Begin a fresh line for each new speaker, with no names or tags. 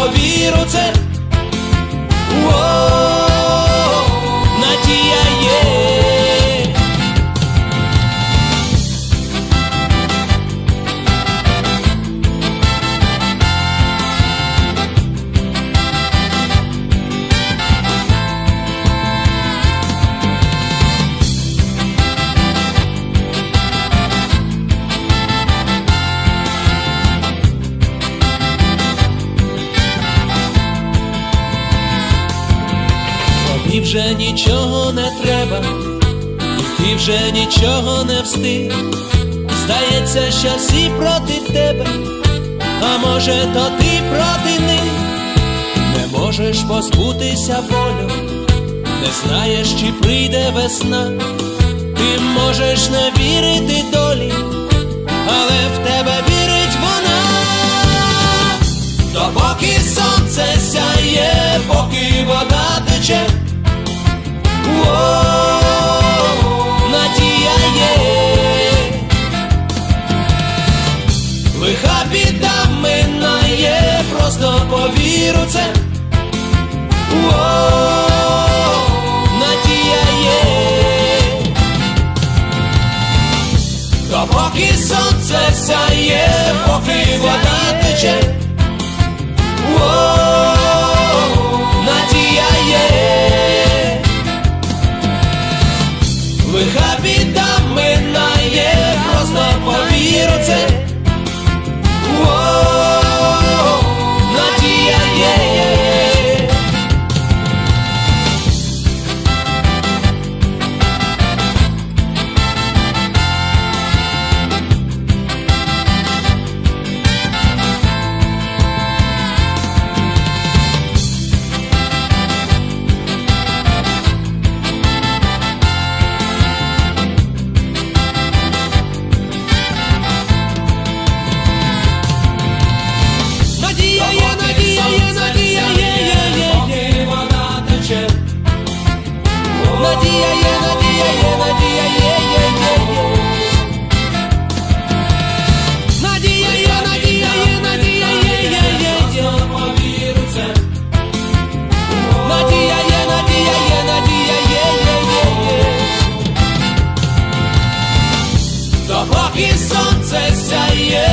просто повір у це. Вже нічого не треба, ти вже нічого не встиг. Здається, що всі проти тебе, а може, то ти проти них, не можеш позбутися болю, не знаєш, чи прийде весна, ти можеш не вірити долі, але в тебе вірить вона. Допоки сонце сяє, поки вода тече. Надія є, лиха біда минає, просто повір у. Надія є, допоки сонце сяє, поки вода тече. Надія Допоки сонце сяє,